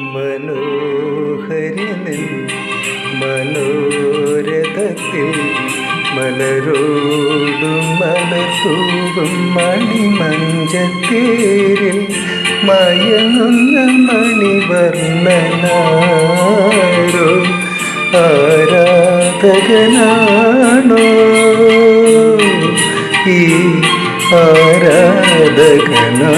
മനോഹരനിൽ മനോരഥത്തിൽ മലരോടും മലസൂടും മണിമഞ്ചത്തേരിൽ മയങ്ങുന്ന മണിവർണനാരോ ആരാധകനാണോ? ഈ ആരാധകനാണോ?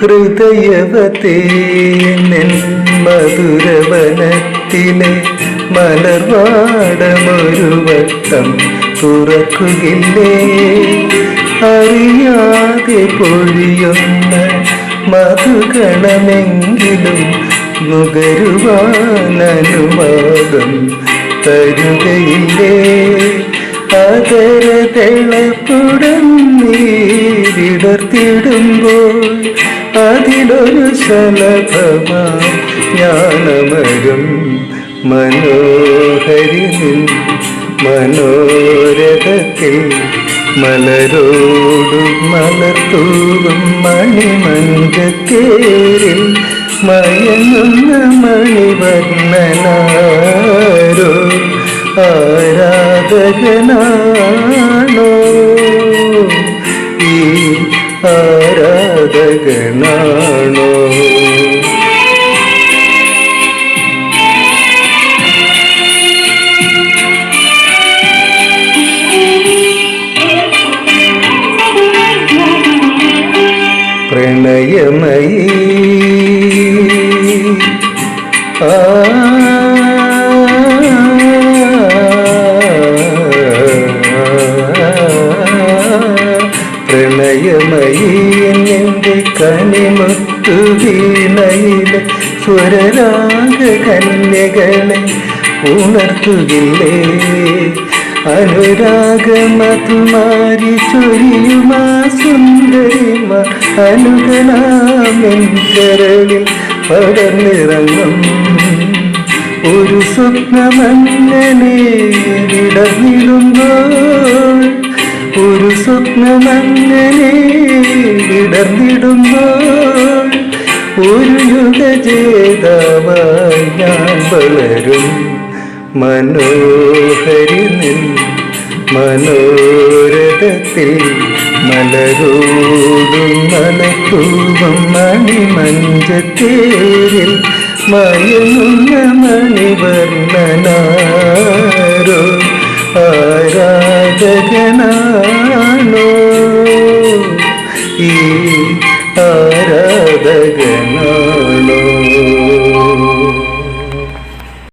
ഹൃദയവതേ നിൻ മധുരവനത്തിലെ മലർവാടമൊരു വട്ടം തുറക്കുകില്ലേ? അറിയാതെ പൊഴിയുന്ന മധുഗണമെങ്കിലും നുകരുവാനനുവാദം തരുകയില്ലേ? അതര തിളപ്പുടം നീരിടർത്തിടുമ്പോൾ അതിലൊരു സലഭമാനമരും മനോഹരിനിൽ മനോരഥത്തിൽ മലരോടും മലർത്തൂവും മണിമഞ്ചത്തേരിൽ മയങ്ങുന്ന മണിവർണനാരോ ആരാധകനാണോ ആരാധകനാണോ പ്രണയമയി ആ കണിമുത്തു വീണയിലെ സ്വരരാഗ കന്യകളെ ഉണർത്തുകില്ലേ? അനുരാഗമതുമാരി ചൊരിയുമാ സുന്ദരിമ അനുഗനാമിൻ കരളിൽ പടർന്നിറങ്ങും. ഒരു സ്വപ്നമങ്ങനെ വിടർന്നിടുമ്പോൾ ഒരു സ്വപ്നമങ്ങനെ ഒരു യുഗജേതാവായി ഞാൻ വളരും മനോഹരിനിൽ മനോരഥത്തിൽ മലരോടും മലക്കൂവം മണിമഞ്ചത്തേരിൽ മയങ്ങുന്ന മണിവർണനാരോ ആരാധകനാണോ ഈ ആരാധകനാണോ